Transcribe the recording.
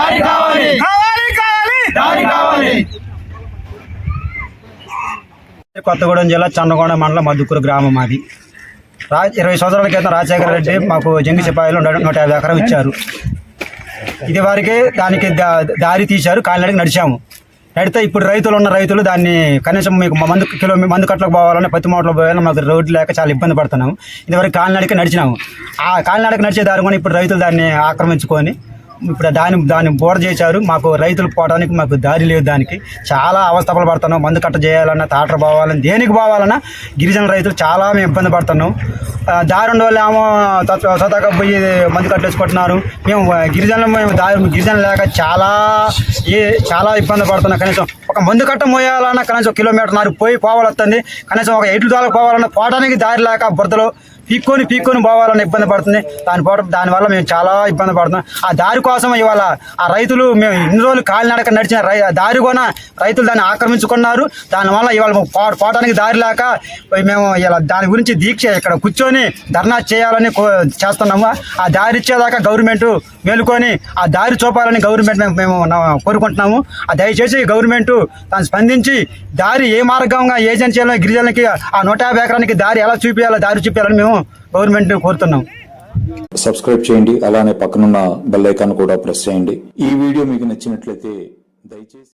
దారి కావాలి. కావాలి. దారి కావాలి. కొత్తగూడెం జిల్లా చన్నగోడ మండలం మధుకూరు గ్రామం అది రా ఇరవై సంవత్సరాల క్రితం రాజశేఖర రెడ్డి మాకు జంగి సిపాయిలు నూట యాభై ఎకరం ఇచ్చారు. ఇది వారికి దానికి దారి తీశారు కాలినడికి నడిచాము. నడితే ఇప్పుడు రైతులు ఉన్న రైతులు దాన్ని కనీసం మీకు మందు కిలో మందు కట్టలకు పోవాలని పత్తి మూటలు పోవాలని మాకు రోడ్డు లేక చాలా ఇబ్బంది పడుతున్నాము. ఇదివరకు కాలినడికి నడిచినాము. ఆ కాలినడికి నడిచే దారి కూడా ఇప్పుడు రైతులు దాన్ని ఆక్రమించుకొని ఇప్పుడు దాని దాన్ని బోడ చేశారు. మాకు రైతులు పోవడానికి మాకు దారి లేదు దానికి. చాలా అవస్థలు పడుతున్నాం. మందు కట్ట చేయాలన్నా తాటర్ పోవాలని దేనికి పోవాలన్నా గిరిజన రైతులు చాలా మేము ఇబ్బంది పడుతున్నాం. దారి ఉండే వాళ్ళు ఏమో సొతక పోయి మందు కట్టేసుకుంటున్నారు. మేము గిరిజనులు మేము దారి గిరిజనులు లేక చాలా ఏ చాలా ఇబ్బంది పడుతున్నాం. కనీసం ఒక మందు కట్ట మోయాలన్నా కనీసం కిలోమీటర్ నారు పోయి పోవాలొస్తుంది కనీసం ఒక ఎయిట్లు దాకా పోవాలన్నా పోవడానికి దారి లేక బురదలో పీక్కొని పీక్కొని పోవాలని ఇబ్బంది పడుతుంది దాని పోవడం దానివల్ల మేము చాలా ఇబ్బంది పడుతున్నాం. ఆ దారి కోసం ఇవాళ ఆ రైతులు మేము ఇన్ని రోజులు కాలినడక నడిచిన రై దారి కూడా రైతులు దాన్ని ఆక్రమించుకున్నారు. దానివల్ల ఇవాళ పోవడానికి దారి లేక మేము ఇలా దాని గురించి దీక్ష ఇక్కడ కూర్చొని ధర్నా చేయాలని కో- చేస్తున్నాము. ఆ దారి ఇచ్చేదాకా గవర్నమెంట్ మేలుకొని ఆ దారి చూపాలని గవర్నమెంట్ మేము కోరుకుంటున్నాము. ఆ దయచేసి గవర్నమెంట్ తను స్పందించి దారి ఏ మార్గంగా ఏజెన్సీలో గిరిజనులకి ఆ నూట యాభై ఎకరానికి దారి ఎలా చూపించాలో దారి చూపించాలని మేము గవర్నమెంట్ కోరుతున్నాం. సబ్స్క్రైబ్ చేయండి అలానే పక్కనున్న బెల్ ఐకాన్ కూడా ప్రెస్ చేయండి. ఈ వీడియో మీకు నచ్చినట్లయితే దయచేసి